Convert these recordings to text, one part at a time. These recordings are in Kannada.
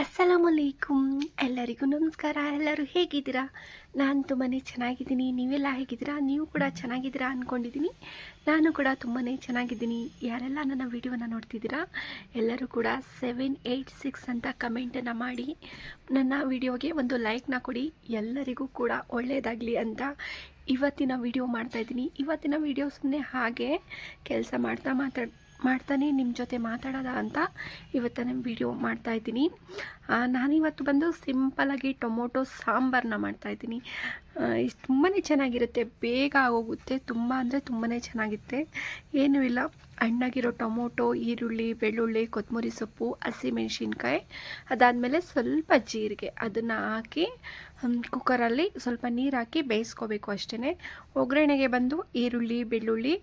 ಅಸ್ಸಲಾಮಲೈಕುಮ್ ಎಲ್ಲರಿಗೂ ನಮಸ್ಕಾರ. ಎಲ್ಲರೂ ಹೇಗಿದ್ದೀರಾ? ನಾನು ತುಂಬಾ ಚೆನ್ನಾಗಿದ್ದೀನಿ. ನೀವೆಲ್ಲ ಹೇಗಿದ್ದೀರಾ? ನೀವು ಕೂಡ ಚೆನ್ನಾಗಿದ್ದೀರಾ ಅಂದ್ಕೊಂಡಿದ್ದೀನಿ ನಾನು ಕೂಡ ತುಂಬಾ ಚೆನ್ನಾಗಿದ್ದೀನಿ. ಯಾರೆಲ್ಲ ನನ್ನ ವಿಡಿಯೋನ ನೋಡ್ತಿದ್ದೀರಾ, ಎಲ್ಲರೂ ಕೂಡ ಸೆವೆನ್ ಏಯ್ಟ್ ಸಿಕ್ಸ್ ಅಂತ ಕಮೆಂಟನ್ನು ಮಾಡಿ ನನ್ನ ವಿಡಿಯೋಗೆ ಒಂದು ಲೈಕ್ನ ಕೊಡಿ. ಎಲ್ಲರಿಗೂ ಕೂಡ ಒಳ್ಳೆಯದಾಗಲಿ ಅಂತ ಇವತ್ತಿನ ವಿಡಿಯೋ ಮಾಡ್ತಾಯಿದ್ದೀನಿ ಇವತ್ತಿನ ವಿಡಿಯೋ ಸುಮ್ಮನೆ ಹಾಗೆ ಕೆಲಸ ಮಾಡ್ತಾ ಮಾತಾಡ್ ಮಾಡ್ತಾನೆ ನಿಮ್ಮ ಜೊತೆ ಮಾತಾಡೋದ ಅಂತ ಇವತ್ತಿನ ವಿಡಿಯೋ ಮಾಡ್ತಾಯಿದ್ದೀನಿ ನಾನಿವತ್ತು ಬಂದು ಸಿಂಪಲಾಗಿ ಟೊಮೊಟೊ ಸಾಂಬಾರನ್ನ ಮಾಡ್ತಾಯಿದ್ದೀನಿ ಇಷ್ಟು ತುಂಬಾ ಚೆನ್ನಾಗಿರುತ್ತೆ, ಬೇಗ ಆಗೋಗುತ್ತೆ, ತುಂಬ ಅಂದರೆ ತುಂಬಾ ಚೆನ್ನಾಗಿರುತ್ತೆ ಏನೂ ಇಲ್ಲ, ಹಣ್ಣಾಗಿರೋ ಟೊಮೊಟೊ, ಈರುಳ್ಳಿ, ಬೆಳ್ಳುಳ್ಳಿ ಕೊತ್ತಂಬರಿ ಸೊಪ್ಪು, ಹಸಿಮೆಣ್ಸಿನ್ಕಾಯಿ, ಅದಾದಮೇಲೆ ಸ್ವಲ್ಪ ಜೀರಿಗೆ. ಅದನ್ನು ಹಾಕಿ ಕುಕ್ಕರಲ್ಲಿ ಸ್ವಲ್ಪ ನೀರು ಹಾಕಿ ಬೇಯಿಸ್ಕೋಬೇಕು ಅಷ್ಟೇ ಒಗ್ಗರಣೆಗೆ ಬಂದು ಈರುಳ್ಳಿ, ಬೆಳ್ಳುಳ್ಳಿ,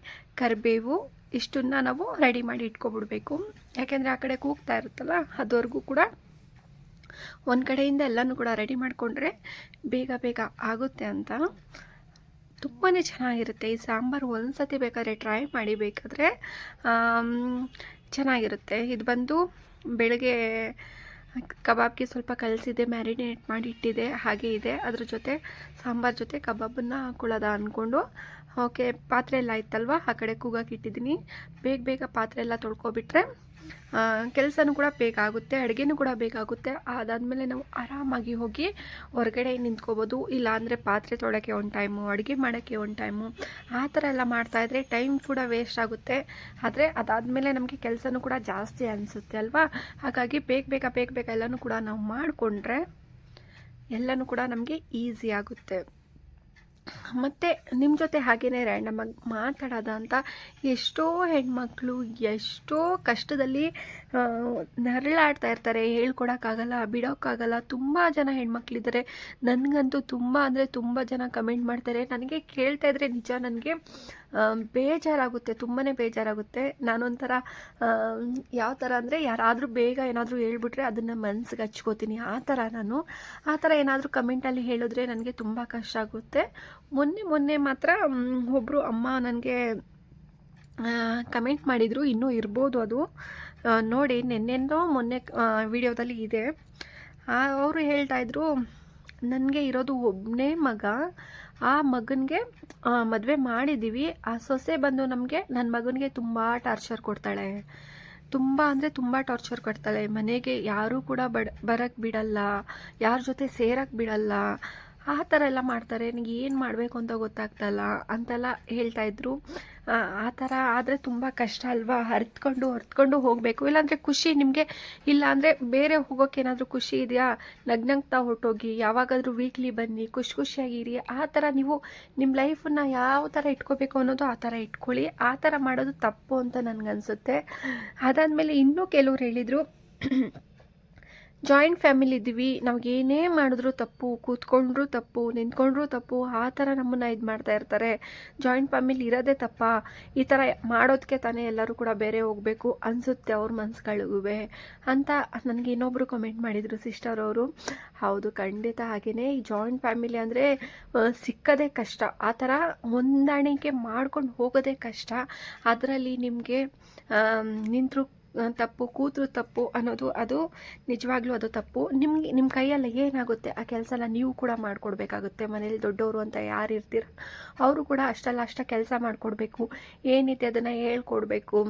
ಕರಿಬೇವು ಇಷ್ಟನ್ನ ನಾವು ರೆಡಿ ಮಾಡಿ ಇಟ್ಕೊಬಿಡ್ಬೇಕು. ಯಾಕೆಂದರೆ ಆ ಕಡೆ ಕೂಗ್ತಾ ಇರುತ್ತಲ್ಲ, ಅದುವರೆಗೂ ಕೂಡ ಒಂದು ಕಡೆಯಿಂದ ಎಲ್ಲನೂ ಕೂಡ ರೆಡಿ ಮಾಡಿಕೊಂಡ್ರೆ ಬೇಗ ಬೇಗ ಆಗುತ್ತೆ ಅಂತ ತುಂಬಾ ಚೆನ್ನಾಗಿರುತ್ತೆ. ಈ ಸಾಂಬಾರು ಒಂದು ಸತಿ ಬೇಕಾದ್ರೆ ಟ್ರೈ ಮಾಡಿ ಬೇಕಾದರೆ ಚೆನ್ನಾಗಿರುತ್ತೆ. ಇದು ಬಂದು ಬೆಳಗ್ಗೆ ಕಬಾಬ್ಗೆ ಸ್ವಲ್ಪ ಕಲಸಿದೆ ಮ್ಯಾರಿನೇಟ್ ಮಾಡಿ ಇಟ್ಟಿದೆ, ಹಾಗೆ ಇದೆ. ಅದ್ರ ಜೊತೆ ಸಾಂಬಾರ್ ಜೊತೆ ಕಬಾಬನ್ನು ಹಾಕೊಳ್ಳೋದ ಅಂದ್ಕೊಂಡು ಓಕೆ, ಪಾತ್ರೆ ಎಲ್ಲ ಇತ್ತಲ್ವ ಆ ಕಡೆ ಕೂಗಕ್ಕೆ ಇಟ್ಟಿದ್ದೀನಿ. ಬೇಗ ಬೇಗ ಪಾತ್ರೆ ಎಲ್ಲ ತೊಳ್ಕೊಬಿಟ್ರೆ ಕೆಲಸನೂ ಕೂಡ ಬೇಗ ಆಗುತ್ತೆ, ಅಡುಗೆನೂ ಕೂಡ ಬೇಗ ಆಗುತ್ತೆ. ಅದಾದಮೇಲೆ ನಾವು ಆರಾಮಾಗಿ ಹೋಗಿ ಹೊರಗಡೆ ನಿಂತ್ಕೋಬೋದು. ಇಲ್ಲಾಂದರೆ ಪಾತ್ರೆ ತೊಳೋಕ್ಕೆ ಒಂದು ಟೈಮು ಅಡುಗೆ ಮಾಡೋಕ್ಕೆ ಒಂದು ಟೈಮು ಆ ಥರ ಎಲ್ಲ ಮಾಡ್ತಾಯಿದ್ರೆ ಟೈಮ್ ಕೂಡ ವೇಸ್ಟ್ ಆಗುತ್ತೆ. ಆದರೆ ಅದಾದಮೇಲೆ ನಮಗೆ ಕೆಲಸನೂ ಕೂಡ ಜಾಸ್ತಿ ಅನಿಸುತ್ತೆ ಅಲ್ವಾ? ಹಾಗಾಗಿ ಬೇಗ ಬೇಗ ಬೇಗ ಬೇಗ ಎಲ್ಲನೂ ಕೂಡ ನಾವು ಮಾಡಿಕೊಂಡ್ರೆ ಎಲ್ಲನೂ ಕೂಡ ನಮಗೆ ಈಸಿ ಆಗುತ್ತೆ. ಮತ್ತು ನಿಮ್ಮ ಜೊತೆ ಹಾಗೇ ರ್ಯಾಂಡಮಾಗಿ ಮಾತಾಡೋದ ಅಂತ ಎಷ್ಟೋ ಹೆಣ್ಮಕ್ಳು, ಎಷ್ಟೋ ಕಷ್ಟದಲ್ಲಿ ನರಳಾಡ್ತಾ ಇರ್ತಾರೆ. ಹೇಳ್ಕೊಡೋಕ್ಕಾಗಲ್ಲ, ಬಿಡೋಕ್ಕಾಗಲ್ಲ. ತುಂಬ ಜನ ಹೆಣ್ಮಕ್ಳಿದ್ದಾರೆ ನನಗಂತೂ ತುಂಬ ಅಂದರೆ ತುಂಬ ಜನ ಕಮೆಂಟ್ ಮಾಡ್ತಾರೆ. ನನಗೆ ಕೇಳ್ತಾ ಇದ್ರೆ ನಿಜ, ನನಗೆ ಬೇಜಾರಾಗುತ್ತೆ ತುಂಬಾ ಬೇಜಾರಾಗುತ್ತೆ. ನಾನೊಂಥರ ಯಾವ ಥರ ಅಂದರೆ ಯಾರಾದರೂ ಬೇಗ ಏನಾದರೂ ಹೇಳ್ಬಿಟ್ರೆ ಅದನ್ನು ಮನ್ಸಿಗೆ ಹಚ್ಕೋತೀನಿ. ಆ ಥರ ನಾನು. ಆ ಥರ ಏನಾದರೂ ಕಮೆಂಟಲ್ಲಿ ಹೇಳಿದ್ರೆ ನನಗೆ ತುಂಬ ಕಷ್ಟ ಆಗುತ್ತೆ. ಮೊನ್ನೆ ಮೊನ್ನೆ ಮಾತ್ರ ಒಬ್ಬರು ಅಮ್ಮ ನನಗೆ ಕಮೆಂಟ್ ಮಾಡಿದರು. ಇನ್ನೂ ಇರ್ಬೋದು ಅದು. ನೋಡಿ, ನೆನ್ನೆಂದೋ ಮೊನ್ನೆ ವಿಡಿಯೋದಲ್ಲಿ ಇದೆ. ಅವರು ಹೇಳ್ತಾಯಿದ್ರು ನನಗೆ ಇರೋದು ಒಬ್ಬನೇ ಮಗ. ಆ ಮಗನಿಗೆ ಮದುವೆ ಮಾಡಿದ್ದೀವಿ ಆ ಸೊಸೆ ಬಂದು ನಮಗೆ ನನ್ನ ಮಗನಿಗೆ ತುಂಬ ಟಾರ್ಚರ್ ಕೊಡ್ತಾಳೆ. ತುಂಬ ಅಂದರೆ ತುಂಬ ಟಾರ್ಚರ್ ಕೊಡ್ತಾಳೆ. ಮನೆಗೆ ಯಾರೂ ಕೂಡ ಬಡ ಬರಕ್ಕೆ ಬಿಡಲ್ಲ. ಯಾರ ಜೊತೆ ಸೇರಕ್ಕೆ ಬಿಡಲ್ಲ. ಆ ಥರ ಎಲ್ಲ ಮಾಡ್ತಾರೆ. ನನಗೆ ಏನು ಮಾಡಬೇಕು ಅಂತ ಗೊತ್ತಾಗ್ತಲ್ಲ ಅಂತೆಲ್ಲ ಹೇಳ್ತಾಯಿದ್ರು ಆ ಥರ ಆದರೆ ತುಂಬ ಕಷ್ಟ ಅಲ್ವಾ? ಹರಿತ್ಕೊಂಡು, ಹೊರ್ತ್ಕೊಂಡು ಹೋಗಬೇಕು. ಇಲ್ಲಾಂದರೆ ಖುಷಿ ನಿಮಗೆ? ಇಲ್ಲ ಅಂದರೆ ಬೇರೆ ಹೋಗೋಕೆ ಏನಾದರೂ ಖುಷಿ ಇದೆಯಾ? ನಗ್ನಗ್ತಾ ಹೊರಟೋಗಿ, ಯಾವಾಗಾದರೂ ವೀಕ್ಲಿ ಬನ್ನಿ, ಖುಷಿ ಖುಷಿಯಾಗಿರಿ ಆ ಥರ ನೀವು ನಿಮ್ಮ ಲೈಫನ್ನು ಯಾವ ಥರ ಇಟ್ಕೋಬೇಕು ಅನ್ನೋದು ಆ ಥರ ಇಟ್ಕೊಳ್ಳಿ. ಆ ಥರ ಮಾಡೋದು ತಪ್ಪು ಅಂತ ನನಗನ್ಸುತ್ತೆ. ಅದಾದಮೇಲೆ ಇನ್ನೂ ಕೆಲವ್ರು ಹೇಳಿದರು ಜಾಯಿಂಟ್ ಫ್ಯಾಮಿಲಿ ಇದ್ದೀವಿ. ನಾವು ಏನೇ ಮಾಡಿದ್ರು ತಪ್ಪು, ಕೂತ್ಕೊಂಡ್ರು ತಪ್ಪು, ನಿಂತ್ಕೊಂಡ್ರೂ ತಪ್ಪು, ಆ ಥರ ನಮ್ಮನ್ನು ಇದು ಮಾಡ್ತಾ ಇರ್ತಾರೆ. ಜಾಯಿಂಟ್ ಫ್ಯಾಮಿಲಿ ಇರೋದೇ ತಪ್ಪ. ಈ ಥರ ಮಾಡೋದಕ್ಕೆ ತಾನೇ ಎಲ್ಲರೂ ಕೂಡ ಬೇರೆ ಹೋಗಬೇಕು ಅನಿಸುತ್ತೆ ಅವ್ರ ಮನಸ್ಸುಗಳಿಗೂ ಅಂತ ನನಗೆ ಇನ್ನೊಬ್ಬರು ಕಮೆಂಟ್ ಮಾಡಿದರು ಸಿಸ್ಟರ್ ಅವರು. ಹೌದು, ಖಂಡಿತ ಹಾಗೆಯೇ ಈ ಜಾಯಿಂಟ್ ಫ್ಯಾಮಿಲಿ ಅಂದರೆ ಸಿಕ್ಕದೇ ಕಷ್ಟ. ಆ ಥರ ಹೊಂದಾಣಿಕೆ ಮಾಡ್ಕೊಂಡು ಹೋಗೋದೇ ಕಷ್ಟ. ಅದರಲ್ಲಿ ನಿಮಗೆ ನಿಂತರು ತಪ್ಪು, ಕೂತರು ತಪ್ಪು ಅನ್ನೋದು ಅದು ನಿಜವಾಗ್ಲೂ ಅದು ತಪ್ಪು. ನಿಮಗೆ ನಿಮ್ಮ ಕೈಯಲ್ಲಿ ಏನಾಗುತ್ತೆ? ಆ ಕೆಲಸನ ನೀವು ಕೂಡ ಮಾಡಿಕೊಡ್ಬೇಕಾಗುತ್ತೆ. ಮನೇಲಿ ದೊಡ್ಡವರು ಅಂತ ಯಾರು ಇರ್ತೀರ? ಅವರು ಕೂಡ ಅಷ್ಟಲ್ಲ, ಅಷ್ಟ ಕೆಲಸ ಮಾಡಿಕೊಡ್ಬೇಕು. ಏನಿದೆ ಅದನ್ನು ಹೇಳ್ಕೊಡ್ಬೇಕು.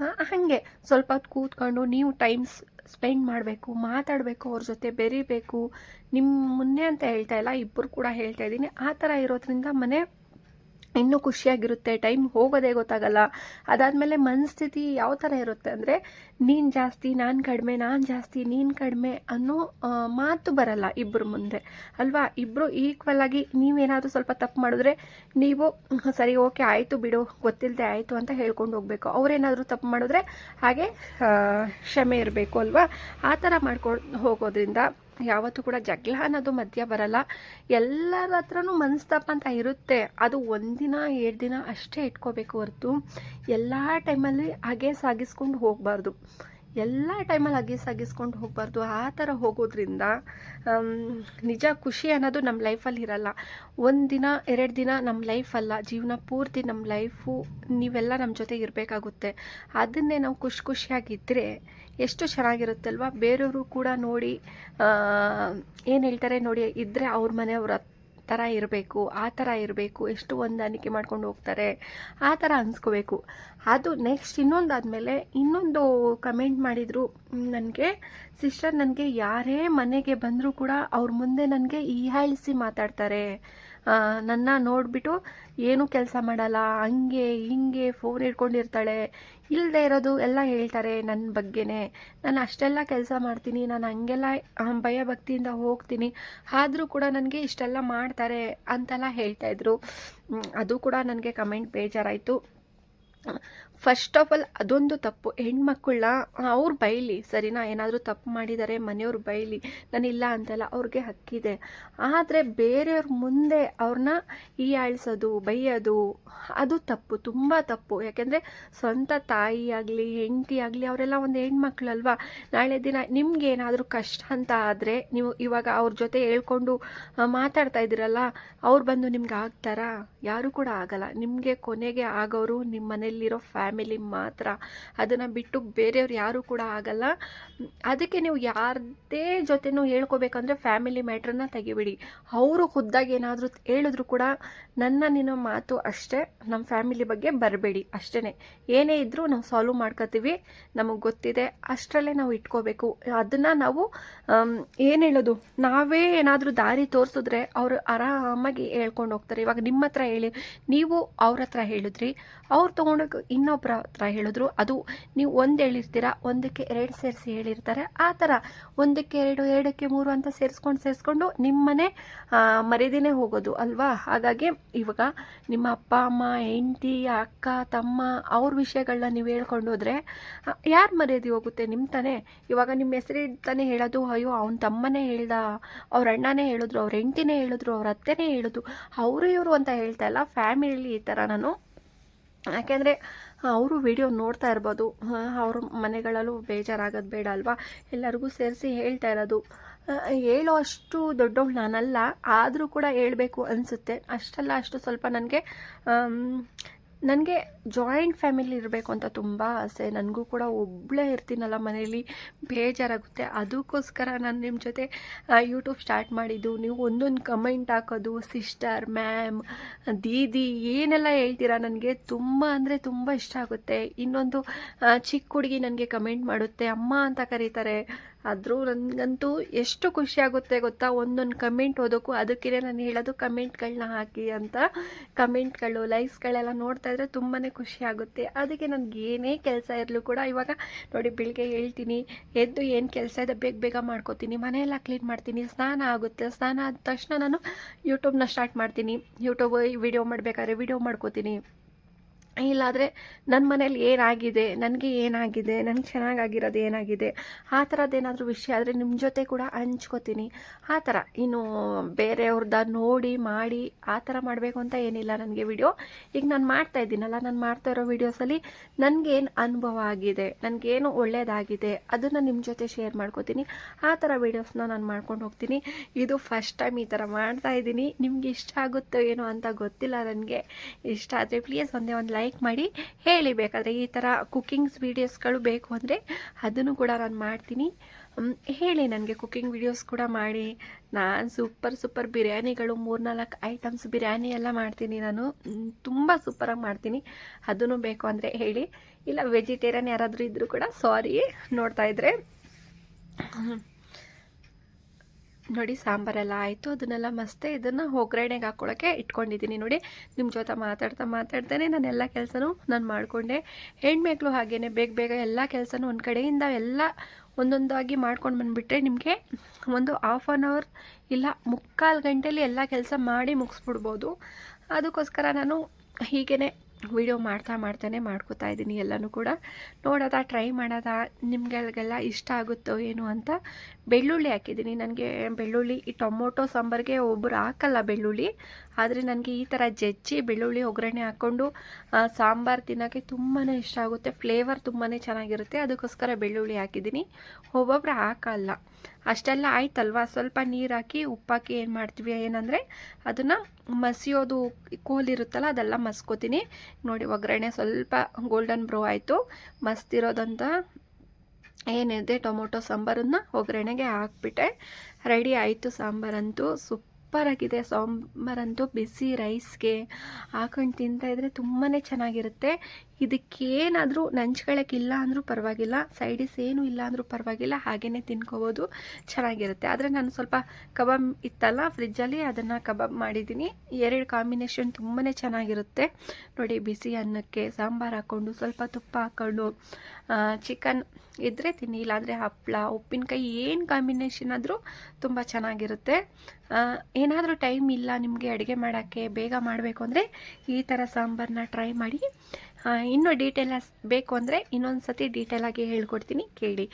ಹಾಗೆ. ಸ್ವಲ್ಪ ಹೊತ್ತು ಕೂತ್ಕೊಂಡು ನೀವು ಟೈಮ್ಸ್ ಸ್ಪೆಂಡ್ ಮಾಡಬೇಕು, ಮಾತಾಡಬೇಕು ಅವ್ರ ಜೊತೆ, ಬೆರಿಬೇಕು. ನಿಮ್ಮ ಮುನ್ನೆ ಅಂತ ಹೇಳ್ತಾ ಇಲ್ಲ ಇಬ್ಬರು ಕೂಡ ಹೇಳ್ತಾ ಇದ್ದೀನಿ. ಆ ಥರ ಇರೋದ್ರಿಂದ ಮನೆ ಇನ್ನೂ ಖುಷಿಯಾಗಿರುತ್ತೆ, ಟೈಮ್ ಹೋಗೋದೇ ಗೊತ್ತಾಗಲ್ಲ. ಅದಾದಮೇಲೆ ಮನಸ್ಥಿತಿ ಯಾವ ಥರ ಇರುತ್ತೆ ಅಂದರೆ, ನೀನು ಜಾಸ್ತಿ, ನಾನು ಕಡಿಮೆ, ನಾನು ಜಾಸ್ತಿ, ನೀನು ಕಡಿಮೆ ಅನ್ನೋ ಮಾತು ಬರಲ್ಲ ಇಬ್ಬರು ಮುಂದೆ. ಅಲ್ವಾ? ಇಬ್ಬರು ಈಕ್ವಲ್ ಆಗಿ ನೀವೇನಾದರೂ ಸ್ವಲ್ಪ ತಪ್ಪು ಮಾಡಿದ್ರೆ ನೀವು ಸರಿ, ಓಕೆ, ಆಯಿತು ಬಿಡು ಗೊತ್ತಿಲ್ಲದೆ ಆಯಿತು ಅಂತ ಹೇಳ್ಕೊಂಡು ಹೋಗಬೇಕು. ಅವರೇನಾದರೂ ತಪ್ಪು ಮಾಡಿದ್ರೆ ಹಾಗೆ ಕ್ಷಮೆ ಇರಬೇಕು, ಅಲ್ವಾ? ಆ ಥರ ಮಾಡ್ಕೊಂಡು ಹೋಗೋದ್ರಿಂದ ಯಾವತ್ತೂ ಕೂಡ ಜಗಳ ಅನ್ನೋದು ಮಧ್ಯ ಬರಲ್ಲ. ಎಲ್ಲರ ಹತ್ರನೂ ಮನಸ್ತಾಪ ಅಂತ ಇರುತ್ತೆ. ಅದು ಒಂದಿನ ಎರಡು ದಿನ ಅಷ್ಟೇ ಇಟ್ಕೋಬೇಕು ಹೊರತು. ಎಲ್ಲ ಟೈಮಲ್ಲಿ ಹಾಗೆ ಸಾಗಿಸ್ಕೊಂಡು ಹೋಗಬಾರ್ದು. ಎಲ್ಲ ಟೈಮಲ್ಲಿ ಅಗಿಸ್ ಅಗಿಸ್ಕೊಂಡು ಹೋಗಬಾರ್ದು, ಆ ಥರ ಹೋಗೋದ್ರಿಂದ ನಿಜ ಖುಷಿ ಅನ್ನೋದು ನಮ್ಮ ಲೈಫಲ್ಲಿ ಇರಲ್ಲ. ಒಂದು ದಿನ, ಎರಡು ದಿನ ನಮ್ಮ ಲೈಫ್ ಅಲ್ಲ. ಜೀವನ ಪೂರ್ತಿ ನಮ್ಮ ಲೈಫು, ನೀವೆಲ್ಲ ನಮ್ಮ ಜೊತೆ ಇರಬೇಕಾಗುತ್ತೆ. ಅದನ್ನೇ ನಾವು ಖುಷಿ ಖುಷಿಯಾಗಿದ್ದರೆ ಎಷ್ಟು ಚೆನ್ನಾಗಿರುತ್ತಲ್ವ? ಬೇರೆಯವರು ಕೂಡ ನೋಡಿ ಏನು ಹೇಳ್ತಾರೆ ನೋಡಿ ಇದ್ದರೆ ಅವ್ರ ಮನೆಯವ್ರ ಥರ ಇರಬೇಕು, ಆ ಥರ ಇರಬೇಕು, ಎಷ್ಟು ಹೊಂದಾಣಿಕೆ ಮಾಡ್ಕೊಂಡು ಹೋಗ್ತಾರೆ, ಆ ಥರ ಅನ್ಸ್ಕೋಬೇಕು. ಅದು ನೆಕ್ಸ್ಟ್ ಇನ್ನೊಂದಾದಮೇಲೆ ಇನ್ನೊಂದು ಕಮೆಂಟ್ ಮಾಡಿದರು ನನಗೆ ಸಿಸ್ಟರ್ ನನಗೆ ಯಾರೇ ಮನೆಗೆ ಬಂದರೂ ಕೂಡ ಅವ್ರ ಮುಂದೆ ನನಗೆ ಹಾಳಿಸಿ ಮಾತಾಡ್ತಾರೆ. ನನ್ನ ನೋಡಿಬಿಟ್ಟು ಏನೂ ಕೆಲಸ ಮಾಡಲ್ಲ ಹಂಗೆ ಹಿಂಗೆ ಫೋನ್ ಇಟ್ಕೊಂಡಿರ್ತಾಳೆ ಇಲ್ಲದೆ ಇರೋದು ಎಲ್ಲ ಹೇಳ್ತಾರೆ ನನ್ನ ಬಗ್ಗೆನೇ. ನಾನು ಅಷ್ಟೆಲ್ಲ ಕೆಲಸ ಮಾಡ್ತೀನಿ ನಾನು ಹಂಗೆಲ್ಲ ಆ, ಭಯ ಭಕ್ತಿಯಿಂದ ಹೋಗ್ತೀನಿ. ಆದರೂ ಕೂಡ ನನಗೆ ಇಷ್ಟೆಲ್ಲ ಮಾಡ್ತಾರೆ ಅಂತೆಲ್ಲ ಹೇಳ್ತಾಯಿದ್ರು ಅದು ಕೂಡ ನನಗೆ ಕಮೆಂಟ್ ಬೇಜಾರಾಯಿತು. ಫಸ್ಟ್ ಆಫ್ ಆಲ್ ಅದೊಂದು ತಪ್ಪು. ಹೆಣ್ಮಕ್ಳನ್ನ ಅವ್ರು ಬೈಲಿ, ಸರಿನಾ, ಏನಾದರೂ ತಪ್ಪು ಮಾಡಿದ್ದಾರೆ ಮನೆಯವ್ರು ಬೈಲಿ ನಾನಿಲ್ಲ ಅಂತಲ್ಲ, ಅವ್ರಿಗೆ ಹಕ್ಕಿದೆ. ಆದರೆ ಬೇರೆಯವ್ರ ಮುಂದೆ ಅವ್ರನ್ನ ಹೀಯಾಳಿಸೋದು, ಬೈಯೋದು, ಅದು ತಪ್ಪು, ತುಂಬ ತಪ್ಪು. ಯಾಕೆಂದರೆ ಸ್ವಂತ ತಾಯಿ ಆಗಲಿ, ಹೆಂಡತಿ ಆಗಲಿ, ಅವರೆಲ್ಲ ಒಂದು ಹೆಣ್ಮಕ್ಳಲ್ವಾ? ನಾಳೆ ದಿನ ನಿಮ್ಗೆ ಏನಾದರೂ ಕಷ್ಟ ಅಂತ ಆದರೆ ನೀವು ಇವಾಗ ಅವ್ರ ಜೊತೆ ಹೇಳ್ಕೊಂಡು ಮಾತಾಡ್ತಾ ಇದ್ದೀರಲ್ಲ, ಅವ್ರು ಬಂದು ನಿಮ್ಗೆ ಆಗ್ತಾರಾ? ಯಾರೂ ಕೂಡ ಆಗಲ್ಲ. ನಿಮಗೆ ಕೊನೆಗೆ ಆಗೋರು ನಿಮ್ಮ ಮನೆಯಲ್ಲಿರೋ ಫ್ಯಾಮಿಲಿ. ಮಾತ್ರ. ಅದನ್ನು ಬಿಟ್ಟು ಬೇರೆಯವ್ರು ಯಾರೂ ಕೂಡ ಆಗಲ್ಲ. ಅದಕ್ಕೆ ನೀವು ಯಾರದೇ ಜೊತೆನೂ ಹೇಳ್ಕೊಬೇಕಂದ್ರೆ ಫ್ಯಾಮಿಲಿ ಮ್ಯಾಟ್ರನ್ನ ತೆಗಿಬಿಡಿ. ಅವರು ಖುದ್ದಾಗಿ ಏನಾದರೂ ಹೇಳಿದ್ರು ಕೂಡ ನನ್ನ ನಿನ್ನ ಮಾತು ಅಷ್ಟೇ ನಮ್ಮ ಫ್ಯಾಮಿಲಿ ಬಗ್ಗೆ ಬರಬೇಡಿ ಅಷ್ಟೇ ಏನೇ ಇದ್ದರೂ ನಾವು ಸಾಲ್ವ್ ಮಾಡ್ಕೋತೀವಿ. ನಮಗೆ ಗೊತ್ತಿದೆ, ಅಷ್ಟರಲ್ಲೇ ನಾವು ಇಟ್ಕೋಬೇಕು. ಅದನ್ನು ನಾವು ಏನು ಹೇಳೋದು? ನಾವೇ ಏನಾದರೂ ದಾರಿ ತೋರಿಸಿದ್ರೆ ಅವರು ಆರಾಮಾಗಿ ಹೇಳ್ಕೊಂಡು ಹೋಗ್ತಾರೆ. ಇವಾಗ ನಿಮ್ಮ ಹತ್ರ ಹೇಳಿ, ನೀವು ಅವ್ರ ಹತ್ರ ಹೇಳಿದ್ರಿ. ಅವ್ರು ತೊಗೊಂಡೋಗಿ ಇನ್ನೊಬ್ಬರ ಹತ್ರ ಹೇಳಿದ್ರು. ಅದು ನೀವು ಒಂದು ಹೇಳಿರ್ತೀರ, ಒಂದಕ್ಕೆ ಎರಡು ಸೇರಿಸಿ ಹೇಳಿರ್ತಾರೆ. ಆ ಥರ ಒಂದಕ್ಕೆ ಎರಡು, ಎರಡಕ್ಕೆ ಮೂರು ಅಂತ ಸೇರಿಸ್ಕೊಂಡು ಸೇರಿಸ್ಕೊಂಡು ನಿಮ್ಮನೆ ಮರಿದಿನೇ ಹೋಗೋದು ಅಲ್ವಾ? ಹಾಗಾಗಿ ಇವಾಗ ನಿಮ್ಮ ಅಪ್ಪ, ಅಮ್ಮ, ಹೆಂಡತಿ, ಅಕ್ಕ, ತಮ್ಮ ಅವ್ರ ವಿಷಯಗಳನ್ನ ನೀವು ಹೇಳ್ಕೊಂಡು ಹೋದ್ರೆ ಯಾರು ಮರ್ಯಾದೆ ಹೋಗುತ್ತೆ ನಿಮ್ಮ ತಾನೇ? ಇವಾಗ ನಿಮ್ಮ ಹೆಸರಿಡ್ತಾನೆ ಹೇಳೋದು, ಅಯ್ಯೋ, ಅವ್ನ ತಮ್ಮನೇ ಹೇಳ್ದ, ಅವ್ರ ಅಣ್ಣನೇ ಹೇಳಿದ್ರು, ಅವ್ರ ಹೆಂಡತಿನೇ ಹೇಳಿದ್ರು, ಅವ್ರ ಅತ್ತೆನೇ ಹೇಳಿದ್ರು, ಅವರು ಇವರು ಅಂತ ಹೇಳ್ತಾ ಇಲ್ಲ ಫ್ಯಾಮಿಲಿ ಈ ಥರ ನಾನು ಯಾಕೆಂದರೆ ಅವರು ವಿಡಿಯೋ ನೋಡ್ತಾ ಇರ್ಬೋದು. ಅವರು ಮನೆಗಳಲ್ಲೂ ಬೇಜಾರಾಗೋದು ಬೇಡ ಅಲ್ವಾ? ಎಲ್ಲರಿಗೂ ಸೇರಿಸಿ ಹೇಳ್ತಾ ಇರೋದು. ಹೇಳೋ ಅಷ್ಟು ದೊಡ್ಡವಳು ನಾನಲ್ಲ, ಆದರೂ ಕೂಡ ಹೇಳಬೇಕು ಅನಿಸುತ್ತೆ. ಅಷ್ಟಲ್ಲ, ಅಷ್ಟು ಸ್ವಲ್ಪ ನನಗೆ ನನಗೆ ಜಾಯಿಂಟ್ ಫ್ಯಾಮಿಲಿ ಇರಬೇಕು ಅಂತ ತುಂಬ ಆಸೆ. ನನಗೂ ಕೂಡ ಒಬ್ಬಳೇ ಇರ್ತೀನಲ್ಲ ಮನೇಲಿ, ಬೇಜಾರಾಗುತ್ತೆ. ಅದಕ್ಕೋಸ್ಕರ ನಾನು ನಿಮ್ಮ ಜೊತೆ ಯೂಟ್ಯೂಬ್ ಸ್ಟಾರ್ಟ್ ಮಾಡಿದ್ದು. ನೀವು ಒಂದೊಂದು ಕಮೆಂಟ್ ಹಾಕೋದು ಸಿಸ್ಟರ್ ಮ್ಯಾಮ್ ದೀದಿ, ಏನೆಲ್ಲ ಹೇಳ್ತೀರಾ ನನಗೆ ತುಂಬ ಅಂದರೆ ತುಂಬ ಇಷ್ಟ ಆಗುತ್ತೆ. ಇನ್ನೊಂದು ಚಿಕ್ಕ ಹುಡುಗಿ ನನಗೆ ಕಮೆಂಟ್ ಮಾಡುತ್ತೆ, ಅಮ್ಮ ಅಂತ ಕರೀತಾರೆ. ಆದರೂ ನನಗಂತೂ ಎಷ್ಟು ಖುಷಿಯಾಗುತ್ತೆ ಗೊತ್ತಾ? ಒಂದೊಂದು ಕಮೆಂಟ್ ಓದೋಕು ಅದಕ್ಕೆ ನಾನು ಹೇಳೋದು ಕಮೆಂಟ್ಗಳನ್ನ ಹಾಕಿ ಅಂತ. ಕಮೆಂಟ್ಗಳು, ಲೈಕ್ಸ್ಗಳೆಲ್ಲ ನೋಡ್ತಾ ಇದ್ರೆ ತುಂಬಾ ಖುಷಿ ಆಗುತ್ತೆ. ಅದಕ್ಕೆ ನನಗೆ ಏನೇ ಕೆಲಸ ಇರಲೂ ಕೂಡ ಇವಾಗ ನೋಡಿ ಬೆಳಿಗ್ಗೆ ಹೇಳ್ತೀನಿ, ಎದ್ದು ಏನು ಕೆಲಸ ಇದೆ ಬೇಗ ಬೇಗ ಮಾಡ್ಕೋತೀನಿ, ಮನೆಯೆಲ್ಲ ಕ್ಲೀನ್ ಮಾಡ್ತೀನಿ, ಸ್ನಾನ ಆಗುತ್ತೆ. ಸ್ನಾನ ಆದ ತಕ್ಷಣ ನಾನು ಯೂಟ್ಯೂಬ್ನ ಸ್ಟಾರ್ಟ್ ಮಾಡ್ತೀನಿ. ಯೂಟ್ಯೂಬ್ ವಿಡಿಯೋ ಮಾಡಬೇಕಾದ್ರೆ ವಿಡಿಯೋ ಮಾಡ್ಕೋತೀನಿ. ಇಲ್ಲಾದರೆ ನನ್ನ ಮನೇಲಿ ಏನಾಗಿದೆ, ನನಗೆ ಏನಾಗಿದೆ, ನನಗೆ ಚೆನ್ನಾಗಾಗಿರೋದು ಏನಾಗಿದೆ, ಆ ಥರದ್ದೇನಾದರೂ ವಿಷಯ ಆದರೆ ನಿಮ್ಮ ಜೊತೆ ಕೂಡ ಹಂಚ್ಕೋತೀನಿ. ಆ ಥರ ಇನ್ನು ಬೇರೆಯವ್ರದ್ದ ನೋಡಿ, ಮಾಡಿ ಆ ಥರ ಮಾಡಬೇಕು ಅಂತ ಏನಿಲ್ಲ ನನಗೆ ವಿಡಿಯೋ ಈಗ ನಾನು ಮಾಡ್ತಾ ಇದ್ದೀನಲ್ಲ, ನಾನು ಮಾಡ್ತಾ ಇರೋ ವಿಡಿಯೋಸಲ್ಲಿ ನನಗೇನು ಅನುಭವ ಆಗಿದೆ, ನನಗೇನು ಒಳ್ಳೆಯದಾಗಿದೆ ಅದನ್ನು ನಿಮ್ಮ ಜೊತೆ ಶೇರ್ ಮಾಡ್ಕೋತೀನಿ. ಆ ಥರ ವಿಡಿಯೋಸ್ನ ನಾನು ಮಾಡ್ಕೊಂಡು ಹೋಗ್ತೀನಿ. ಇದು ಫಸ್ಟ್ ಟೈಮ್ ಈ ಥರ ಮಾಡ್ತಾ ಇದ್ದೀನಿ. ನಿಮ್ಗೆ ಇಷ್ಟ ಆಗುತ್ತೋ ಏನೋ ಅಂತ ಗೊತ್ತಿಲ್ಲ ನನಗೆ. ಇಷ್ಟ ಆದರೆ ಪ್ಲೀಸ್ ಒಂದೇ ಒಂದು ಲೈಕ್ ಮಾಡಿ ಹೇಳಿ, ಬೇಕಾದರೆ ಈ ಥರ ಕುಕ್ಕಿಂಗ್ಸ್ ವೀಡಿಯೋಸ್ಗಳು ಬೇಕು ಅಂದರೆ ಅದನ್ನು ಕೂಡ ನಾನು ಮಾಡ್ತೀನಿ. ಹೇಳಿ ನನಗೆ ಕುಕ್ಕಿಂಗ್ ವೀಡಿಯೋಸ್ ಕೂಡ ಮಾಡಿ. ನಾನು ಸೂಪರ್ ಸೂಪರ್ ಬಿರಿಯಾನಿಗಳು, ಮೂರ್ನಾಲ್ಕು ಐಟಮ್ಸ್ ಬಿರಿಯಾನಿ ಎಲ್ಲ ಮಾಡ್ತೀನಿ ನಾನು. ತುಂಬ ಸೂಪರಾಗಿ ಮಾಡ್ತೀನಿ. ಅದನ್ನು ಬೇಕು ಅಂದರೆ ಹೇಳಿ. ಇಲ್ಲ, ವೆಜಿಟೇರಿಯನ್ ಯಾರಾದರೂ ಇದ್ದರೂ ಕೂಡ ಸಾರಿ ನೋಡ್ತಾ ಇದ್ದರೆ ನೋಡಿ ಸಾಂಬಾರೆಲ್ಲ ಆಯಿತು, ಅದನ್ನೆಲ್ಲ ಮಸ್ತೆ ಇದನ್ನು ಒಗ್ಗರಣೆಗೆ ಹಾಕ್ಕೊಳಕ್ಕೆ ಇಟ್ಕೊಂಡಿದ್ದೀನಿ. ನೋಡಿ ನಿಮ್ಮ ಜೊತೆ ಮಾತಾಡ್ತಾ ಮಾತಾಡ್ತಾನೆ, ನಾನು ಎಲ್ಲ ಕೆಲಸನೂ ನಾನು ಮಾಡಿಕೊಂಡೆ. ಹೆಣ್ಮಕ್ಳು ಹಾಗೇ ಬೇಗ ಬೇಗ ಎಲ್ಲ ಕೆಲಸನೂ ಒಂದು ಕಡೆಯಿಂದ ಎಲ್ಲ ಒಂದೊಂದಾಗಿ ಮಾಡ್ಕೊಂಡು ಬಂದುಬಿಟ್ರೆ ನಿಮಗೆ ಒಂದು ಹಾಫ್ ಆನ್ ಅವರ್ ಇಲ್ಲ ಮುಕ್ಕಾಲು ಗಂಟೆಯಲ್ಲಿ ಎಲ್ಲ ಕೆಲಸ ಮಾಡಿ ಮುಗಿಸ್ಬಿಡ್ಬೋದು. ಅದಕ್ಕೋಸ್ಕರ ನಾನು ಹೀಗೇ ವಿಡಿಯೋ ಮಾಡ್ತಾ ಮಾಡ್ತಾನೆ ಮಾಡ್ಕೋತಾ ಇದ್ದೀನಿ ಎಲ್ಲನೂ ಕೂಡ. ನೋಡೋದ ಟ್ರೈ ಮಾಡೋದ ನಿಮ್ಗಳಿಗೆಲ್ಲ ಇಷ್ಟ ಆಗುತ್ತೋ ಏನು ಅಂತ ಬೆಳ್ಳುಳ್ಳಿ ಹಾಕಿದ್ದೀನಿ. ನನಗೆ ಬೆಳ್ಳುಳ್ಳಿ ಈ ಟೊಮೊಟೊ, ಸಾಂಬಾರಿಗೆ ಒಬ್ಬರು ಹಾಕಲ್ಲ ಬೆಳ್ಳುಳ್ಳಿ. ಆದರೆ ನನಗೆ ಈ ಥರ ಜಜ್ಜಿ ಬೆಳ್ಳುಳ್ಳಿ, ಒಗ್ಗರಣೆ ಹಾಕ್ಕೊಂಡು ಸಾಂಬಾರು ತಿನ್ನೋಕ್ಕೆ ತುಂಬಾ ಇಷ್ಟ ಆಗುತ್ತೆ. ಫ್ಲೇವರ್ ತುಂಬಾ ಚೆನ್ನಾಗಿರುತ್ತೆ. ಅದಕ್ಕೋಸ್ಕರ ಬೆಳ್ಳುಳ್ಳಿ ಹಾಕಿದ್ದೀನಿ. ಒಬ್ಬೊಬ್ರು ಹಾಕಲ್ಲ. ಅಷ್ಟೆಲ್ಲ ಆಯ್ತಲ್ವಾ? ಸ್ವಲ್ಪ ನೀರು ಹಾಕಿ ಉಪ್ಪಾಕಿ ಏನು ಮಾಡ್ತೀವಿ ಏನಂದರೆ ಅದನ್ನು ಮಸಿಯೋದು ಕೋಲಿರುತ್ತಲ್ಲ ಅದೆಲ್ಲ ಮಸ್ಕೋತೀನಿ. ನೋಡಿ, ಒಗ್ಗರಣೆ ಸ್ವಲ್ಪ ಗೋಲ್ಡನ್ ಬ್ರೋ ಆಯಿತು. ಮಸ್ತಿರೋದಂತ ಏನಿದೆ? ಟೊಮೊಟೊ ಸಾಂಬಾರನ್ನು ಒಗ್ಗರಣೆಗೆ ಹಾಕ್ಬಿಟ್ಟೆ. ರೆಡಿ ಆಯಿತು ಸಾಂಬಾರಂತೂ. ಸೂಪರಾಗಿದೆ. ಸಾಂಬಾರಂತೂ ಬಿಸಿ ರೈಸ್ಗೆ ಹಾಕೊಂಡು ತಿಂತಾಯಿದ್ರೆ ತುಂಬಾ ಚೆನ್ನಾಗಿರುತ್ತೆ. ಇದಕ್ಕೇನಾದರೂ ನಂಚ್ಕೊಳ್ಳೋಕ್ಕಿಲ್ಲ ಅಂದರೂ ಪರವಾಗಿಲ್ಲ ಸೈಡಿಸ್ ಏನೂ ಇಲ್ಲ ಅಂದರೂ ಪರವಾಗಿಲ್ಲ ಹಾಗೇ ತಿನ್ಕೋಬೋದು, ಚೆನ್ನಾಗಿರುತ್ತೆ. ಆದರೆ ನಾನು ಸ್ವಲ್ಪ ಕಬಾಬ್ ಇತ್ತಲ್ಲ ಫ್ರಿಜ್ಜಲ್ಲಿ ಅದನ್ನು ಕಬಾಬ್ ಮಾಡಿದ್ದೀನಿ. ಎರಡು ಕಾಂಬಿನೇಷನ್ ತುಂಬಾ ಚೆನ್ನಾಗಿರುತ್ತೆ. ನೋಡಿ, ಬಿಸಿ ಅನ್ನಕ್ಕೆ ಸಾಂಬಾರು ಹಾಕ್ಕೊಂಡು ಸ್ವಲ್ಪ ತುಪ್ಪ ಹಾಕ್ಕೊಂಡು ಚಿಕನ್ ಇದ್ದರೆ ತಿನ್ನಿ, ಇಲ್ಲಾಂದರೆ ಹಪ್ಪಳ ಉಪ್ಪಿನಕಾಯಿ ಏನು ಕಾಂಬಿನೇಷನ್ ಆದರೂ ತುಂಬ ಚೆನ್ನಾಗಿರುತ್ತೆ. ಏನಾದರೂ ಟೈಮ್ ಇಲ್ಲ ನಿಮಗೆ ಅಡುಗೆ ಮಾಡೋಕ್ಕೆ, ಬೇಗ ಮಾಡಬೇಕು ಅಂದರೆ ಈ ಥರ ಸಾಂಬಾರನ್ನ ಟ್ರೈ ಮಾಡಿ ಇನ್ನೂ ಡೀಟೇಲ್ ಬೇಕು ಅಂದರೆ ಇನ್ನೊಂದು ಸತಿ ಡೀಟೇಲಾಗಿ ಹೇಳ್ಕೊಡ್ತೀನಿ, ಕೇಳಿ.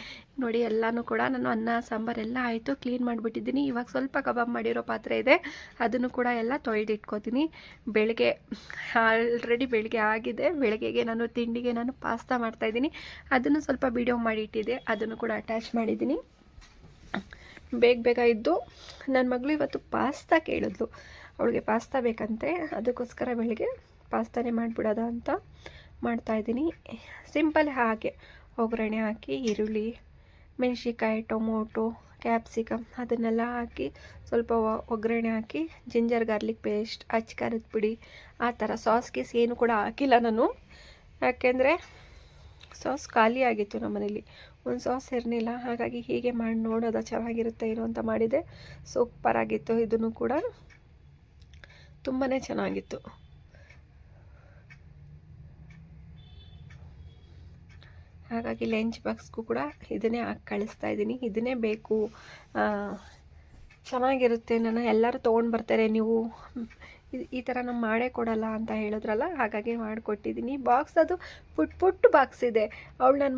ನೋಡಿ, ಎಲ್ಲನೂ ಕೂಡ ನಾನು ಅನ್ನ, ಸಾಂಬಾರ್ ಎಲ್ಲ ಆಯಿತು ಕ್ಲೀನ್ ಮಾಡಿಬಿಟ್ಟಿದ್ದೀನಿ. ಇವಾಗ ಸ್ವಲ್ಪ ಕಬಾಬ್ ಮಾಡಿರೋ ಪಾತ್ರೆ ಇದೆ, ಅದನ್ನು ಕೂಡ ಎಲ್ಲ ತೊಳೆದಿಟ್ಕೋತೀನಿ. ಬೆಳಗ್ಗೆ ಆಲ್ರೆಡಿ ಬೆಳಗ್ಗೆ ಆಗಿದೆ. ಬೆಳಗ್ಗೆಗೆ ನಾನು ತಿಂಡಿಗೆ ನಾನು ಪಾಸ್ತಾ ಮಾಡ್ತಾಯಿದ್ದೀನಿ ಅದನ್ನು ಸ್ವಲ್ಪ ವಿಡಿಯೋ ಮಾಡಿ ಇಟ್ಟಿದ್ದೆ ಅದನ್ನು ಕೂಡ ಅಟ್ಯಾಚ್ ಮಾಡಿದ್ದೀನಿ. ಬೇಗ ಬೇಗ ಇದ್ದು ನನ್ನ ಮಗಳು ಇವತ್ತು ಪಾಸ್ತಾ ಕೇಳಿದ್ಲು. ಅವಳಿಗೆ ಪಾಸ್ತಾ ಬೇಕಂತೆ, ಅದಕ್ಕೋಸ್ಕರ ಬೆಳಗ್ಗೆ ಪಾಸ್ತಾನೇ ಮಾಡಿಬಿಡೋದ ಅಂತ. ಮಾಡ್ತಾಯಿದ್ದೀನಿ ಸಿಂಪಲ್ ಹಾಗೆ ಒಗ್ಗರಣೆ ಹಾಕಿ, ಈರುಳ್ಳಿ ಮೆಣಸಿಕಾಯಿ ಟೊಮೊಟೊ, ಕ್ಯಾಪ್ಸಿಕಮ್ ಅದನ್ನೆಲ್ಲ ಹಾಕಿ ಸ್ವಲ್ಪ ಒಗ್ಗರಣೆ ಹಾಕಿ, ಜಿಂಜರ್ ಗಾರ್ಲಿಕ್ ಪೇಸ್ಟ್, ಅಚ್ಚ ಪುಡಿ, ಆ ಥರ ಸಾಸ್ ಗೀಸ್ ಏನು ಕೂಡ ಹಾಕಿಲ್ಲ ನಾನು. ಯಾಕೆಂದರೆ ಸಾಸ್ ಖಾಲಿ ಆಗಿತ್ತು ನಮ್ಮ ಮನೇಲಿ. ಒಂದು ಸಾಸ್ ಇರಲಿಲ್ಲ. ಹಾಗಾಗಿ ಹೀಗೆ ಮಾಡಿ ನೋಡೋದು ಚೆನ್ನಾಗಿರುತ್ತೆ ಏನು ಅಂತ ಮಾಡಿದೆ. ಸೂಪರ್ ಆಗಿತ್ತು. ಇದನ್ನು ಕೂಡ ತುಂಬಾ ಚೆನ್ನಾಗಿತ್ತು. ಹಾಗಾಗಿ ಲಂಚ್ ಬಾಕ್ಸ್ಗೂ ಕೂಡ ಇದನ್ನೇ ಹಾಕಿ ಕಳಿಸ್ತಾ ಇದ್ದೀನಿ. ಇದನ್ನೇ ಬೇಕು. ಚೆನ್ನಾಗಿರುತ್ತೆ ನಾನು ಎಲ್ಲರೂ ತೊಗೊಂಡು ಬರ್ತಾರೆ. ನೀವು ಈ ಥರ ನಾನು ಮಾಡೇ ಕೊಡಲ್ಲ ಅಂತ ಹೇಳಿದ್ರಲ್ಲ, ಹಾಗಾಗಿ ಮಾಡಿಕೊಟ್ಟಿದ್ದೀನಿ. ಬಾಕ್ಸ್ ಅದು ಪುಟ್ ಪುಟ್ಟು ಬಾಕ್ಸ್ ಇದೆ. ಅವಳು ನನ್ನ